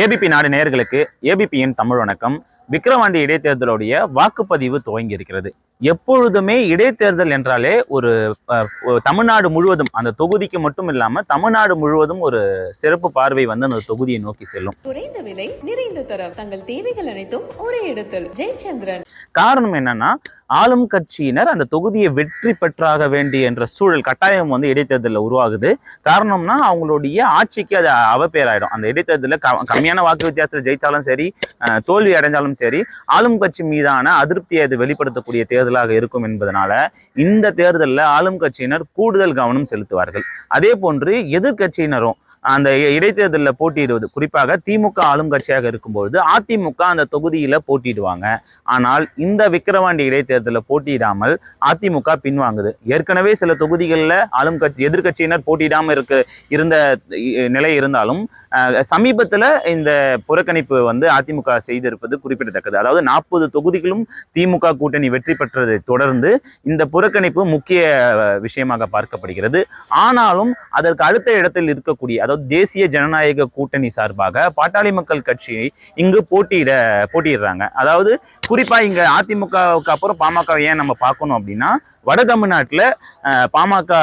ABP நாடு நேயர்களுக்கு ஏபிபியின் தமிழ் வணக்கம். விக்கிரவாண்டி இடைத்தேர்தலுடைய வாக்குப்பதிவு துவங்கி இருக்கிறது எப்பொழுதுமே இடைத்தேர்தல் என்றாலே ஒரு தமிழ்நாடு முழுவதும் அந்த தொகுதிக்கு மட்டும் இல்லாம தமிழ்நாடு முழுவதும் ஒரு சிறப்பு பார்வை வந்து அந்த தொகுதியை நோக்கி செல்லும். குறைந்த விலை நிறைந்த தரம் தங்கள் தேவைகள் அனைத்தும் ஒரே இடத்தில். ஜெயச்சந்திரன். காரணம் என்னன்னா ஆளும் கட்சியினர் அந்த தொகுதியை வெற்றி பெற்றாக வேண்டிய என்ற சூழல் கட்டாயம் வந்து இடைத்தேர்தலில் உருவாகுது. காரணம்னா அவங்களுடைய ஆட்சிக்கு அது அவப்பேராயிடும். அந்த இடைத்தேர்தலில் க கம்மியான வாக்கு வித்தியாசத்தில் ஜெயித்தாலும் சரி தோல்வி அடைஞ்சாலும் சரி ஆளும் கட்சி மீதான அதிருப்தியை அது வெளிப்படுத்தக்கூடிய தேர்தலாக இருக்கும் என்பதனால இந்த தேர்தலில் ஆளும் கட்சியினர் கூடுதல் கவனம் செலுத்துவார்கள். அதே போன்று எதிர்க்கட்சியினரும் அந்த இடைத்தேர்தலில் போட்டியிடுவது. குறிப்பாக திமுக ஆளும் கட்சியாக இருக்கும்பொழுது அதிமுக அந்த தொகுதியில் போட்டியிடுவாங்க. ஆனால் இந்த விக்கிரவாண்டி இடைத்தேர்தலில் போட்டியிடாமல் அதிமுக பின்வாங்குது. ஏற்கனவே சில தொகுதிகளில் ஆளும் கட்சி எதிர்கட்சியினர் போட்டியிடாமல் இருக்க இருந்த நிலை இருந்தாலும் சமீபத்தில் இந்த புறக்கணிப்பு வந்து அதிமுக செய்திருப்பது குறிப்பிடத்தக்கது. அதாவது நாற்பது தொகுதிகளும் திமுக கூட்டணி வெற்றி பெற்றதை தொடர்ந்து இந்த புறக்கணிப்பு முக்கிய விஷயமாக பார்க்கப்படுகிறது. ஆனாலும் அதற்கு அடுத்த இடத்தில் இருக்கக்கூடிய அதாவது தேசிய ஜனநாயக கூட்டணி சார்பாக பாட்டாளி மக்கள் கட்சி இங்கு போட்டியிட போட்டியிடுறாங்க. அதாவது குறிப்பாக இங்கே அதிமுகவுக்கு அப்புறம் பாமக ஏன் நம்ம பார்க்கணும் அப்படின்னா வட தமிழ்நாட்டில் பாமக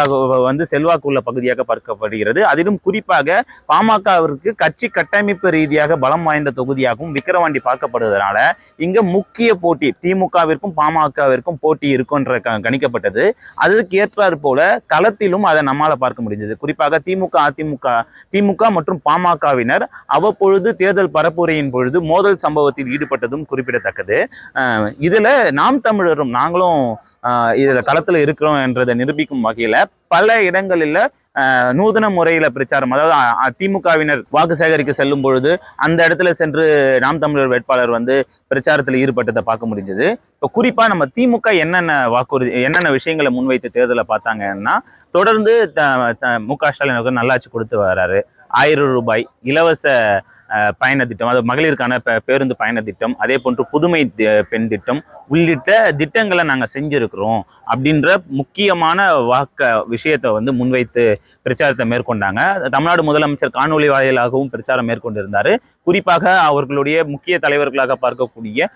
வந்து செல்வாக்குள்ள பகுதியாக பார்க்கப்படுகிறது. அதிலும் குறிப்பாக பாமகவிற்கு கட்சி கட்டமைப்பு ரீதியாக பலம் வாய்ந்த தொகுதியாகவும் விக்கிரவாண்டி பார்க்கப்படுவதனால இங்க முக்கிய போட்டி திமுகவிற்கும் பாமகவிற்கும் போட்டி இருக்குன்ற க- கணிக்கப்பட்டது. அதற்கு ஏற்றாறு போல களத்திலும் அதை நம்மால பார்க்க முடிஞ்சது. குறிப்பாக திமுக அதிமுக திமுக மற்றும் பாமகவினர் அவ்வப்பொழுது தேர்தல் பரப்புரையின் பொழுது மோதல் சம்பவத்தில் ஈடுபட்டதும் குறிப்பிடத்தக்கது. இதுல நாம் தமிழரும் நாங்களும் இதுல களத்துல இருக்கிறோம் என்றதை நிரூபிக்கும் வகையில பல இடங்களில் நூதன முறையில பிரச்சாரம். அதாவது அ- அ- திமுகவினர் வாக்கு சேகரிக்க செல்லும் பொழுது அந்த இடத்துல சென்று நாம் தமிழர் வேட்பாளர் வந்து பிரச்சாரத்தில் ஈடுபட்டதை பார்க்க முடிஞ்சது. இப்போ குறிப்பா நம்ம திமுக என்னென்ன வாக்குறுதி என்னென்ன விஷயங்களை முன்வைத்து தேர்தலை பார்த்தாங்கன்னா தொடர்ந்து மு க ஸ்டாலின் நல்லாட்சி கொடுத்து வராரு. ஆயிரம் ரூபாய் இலவச பயண திட்டம் மகளிருக்கான பேருந்து பயண திட்டம் அதே போன்று புதுமை பெண் திட்டம் உள்ளிட்ட திட்டங்களை நாங்கள் செஞ்சுருக்கிறோம். அப்படின்ற முக்கியமான வாக்க விஷயத்தை வந்து முன்வைத்து பிரச்சாரத்தை மேற்கொண்டாங்க. தமிழ்நாடு முதலமைச்சர் காணொலி வாயிலாகவும் பிரச்சாரம் மேற்கொண்டிருந்தார். குறிப்பாக அவர்களுடைய முக்கிய தலைவர்களாக பார்க்கக்கூடிய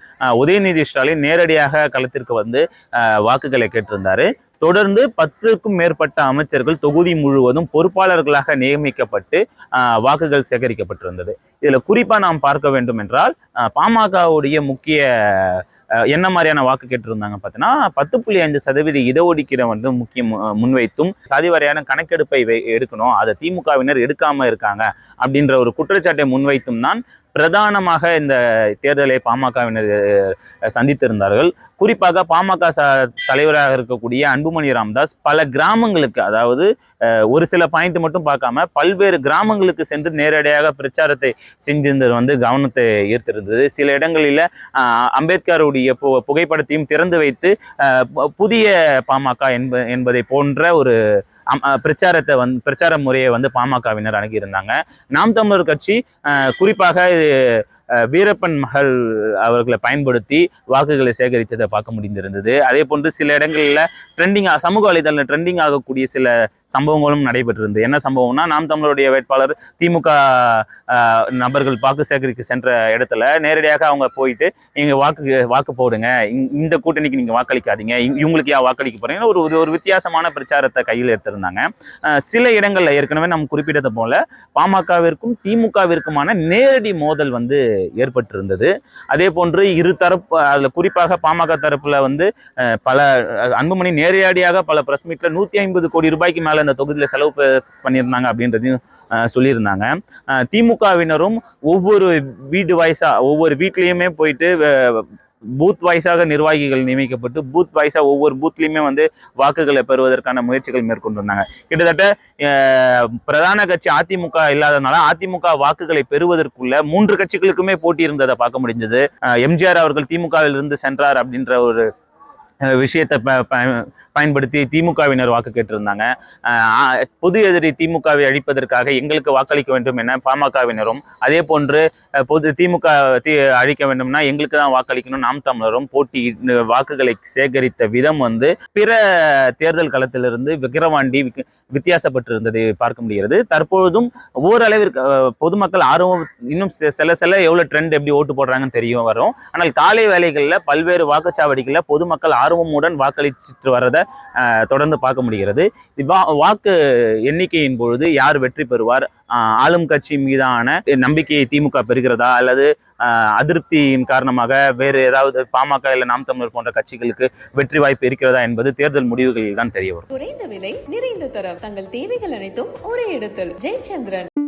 உதயநிதி ஸ்டாலின் நேரடியாக களத்திற்கு வந்து வாக்குகளை கேட்டிருந்தார். தொடர்ந்து பத்துக்கும் மேற்பட்ட அமைச்சர்கள் தொகுதி முழுவதும் பொறுப்பாளர்களாக நியமிக்கப்பட்டு அஹ், வாக்குகள் சேகரிக்கப்பட்டிருந்தது. இதுல குறிப்பா நாம் பார்க்க வேண்டும் என்றால் அஹ், பாமகவுடைய முக்கிய அஹ், என்ன மாதிரியான வாக்கு கேட்டிருந்தாங்க பார்த்தீங்கன்னா பத்து புள்ளி அஞ்சு சதவீத இடஒதுக்கீடு வந்து முக்கிய முன்வைத்தும் சாதி கணக்கெடுப்பை எடுக்கணும் அதை திமுகவினர் எடுக்காம இருக்காங்க அப்படின்ற ஒரு குற்றச்சாட்டை முன்வைத்தும் தான் பிரதானமாக இந்த தேர்தலை பாமகவினர் சந்தித்திருந்தார்கள். குறிப்பாக பாமக ச தலைவராக இருக்கக்கூடிய அன்புமணி ராமதாஸ் பல கிராமங்களுக்கு அதாவது ஒரு சில பாயிண்ட் மட்டும் பார்க்காம பல்வேறு கிராமங்களுக்கு சென்று நேரடியாக பிரச்சாரத்தை செஞ்சிருந்தது வந்து கவனத்தை ஈர்த்திருந்தது. சில இடங்களில் அம்பேத்கருடைய பு- புகைப்படத்தையும் திறந்து வைத்து புதிய பாமக என்ப என்பதை போன்ற ஒரு அம்- பிரச்சாரத்தை வந்து பிரச்சார முறையை வந்து பாமகவினர் அணுகியிருந்தாங்க. நாம் தமிழர் கட்சி குறிப்பாக வீரப்பன் மகள் அவர்களை பயன்படுத்தி வாக்குகளை சேகரித்ததை பார்க்க முடிந்திருந்தது. அதே போன்று சில இடங்களில் ட்ரெண்டிங் சமூக வலைதளத்தில் ட்ரெண்டிங் ஆகக்கூடிய சில சம்பவங்களும் நடைபெற்றிருந்தது. என்ன சம்பவம்னா நாம் தமிழருடைய வேட்பாளர் திமுக நபர்கள் வாக்கு சேகரிக்க சென்ற இடத்துல நேரடியாக அவங்க போயிட்டு நீங்கள் வாக்கு வாக்கு போடுங்க. இந்த- இந்த கூட்டணிக்கு நீங்கள் வாக்களிக்காதீங்க. இவங்களுக்கு யா வாக்களிக்க போகிறீங்கன்னு ஒரு ஒரு- வித்தியாசமான பிரச்சாரத்தை கையில் எடுத்திருந்தாங்க. சில இடங்களில் ஏற்கனவே நம்ம குறிப்பிட்டது போல பாமகவிற்கும் திமுகவிற்குமான நேரடி மோதல் வந்து ஏற்பட்டிருந்தது. அதே போன்று இரு தரப்பு அதில் குறிப்பாக பாமக தரப்பில் வந்து பல அன்புமணி நேரடியாக பல பிரஸ் மீட்டில் நூற்றி ஐம்பது கோடி ரூபாய்க்கு மேலே இந்த தொகுதியில் செலவு பண்ணியிருந்தாங்க அப்படின்றதையும் சொல்லியிருந்தாங்க. திமுகவினரும் ஒவ்வொரு வீடு வாய்ஸாக ஒவ்வொரு வீட்லேயுமே போயிட்டு பூத் வாய்ஸாக நிர்வாகிகள் நியமிக்கப்பட்டு பூத் வாய்ஸாக ஒவ்வொரு பூத்லேயுமே வந்து வாக்குகளை பெறுவதற்கான முயற்சிகள் மேற்கொண்டு வந்தாங்க. கிட்டத்தட்ட பிரதான கட்சி அதிமுக இல்லாதனால அதிமுக வாக்குகளை பெறுவதற்குள்ள மூன்று கட்சிகளுக்குமே போட்டி இருந்ததை பார்க்க முடிஞ்சது. எம்ஜிஆர் அவர்கள் திமுகவில் இருந்து சென்றார் அப்படின்ற ஒரு விஷயத்தை ப- ப- பயன்படுத்தி திமுகவினர் வாக்கு கேட்டிருந்தாங்க. பொது எதிரி திமுகவை அழிப்பதற்காக எங்களுக்கு வாக்களிக்க வேண்டும் என பாமகவினரும் அதே போன்று பொது திமுக அழிக்க வேண்டும்னா எங்களுக்கு தான் வாக்களிக்கணும். நாம் தமிழரும் போட்டி வாக்குகளை சேகரித்த விதம் வந்து பிற தேர்தல் களத்திலிருந்து விக்கிரவாண்டி விக்க- வித்தியாசப்பட்டிருந்ததை பார்க்க முடிகிறது. தற்பொழுதும் ஓரளவிற்கு பொதுமக்கள் ஆர்வம் இன்னும் சில சில எவ்வளவு ட்ரெண்ட் எப்படி ஓட்டு போடுறாங்கன்னு தெரியும் வரும். ஆனால் காலை வேலைகளில் பல்வேறு வாக்குச்சாவடிகளில் பொதுமக்கள் ஆர்வமுடன் வாக்களிச்சுட்டு வரதை தொடர்ந்து பார்க்க முடிகிறது. வா- வாக்கு எண்ணிக்கையின் பொழுது யார் வெற்றி பெறுவார்? ஆளும் கட்சி மீதான நம்பிக்கையை திமுக பெறுகிறதா? அல்லது ஆஹ் அதிருப்தியின் காரணமாக வேறு ஏதாவது பாமக இல்லை நாம் தமிழர் போன்ற கட்சிகளுக்கு வெற்றி வாய்ப்பு இருக்கிறதா என்பது தேர்தல் முடிவுகளில் தான் தெரிய வரும். குறைந்த விலை நிறைந்த தரம் தங்கள் தேவைகள் அனைத்தும் ஒரே இடத்தில். ஜெயச்சந்திரன்.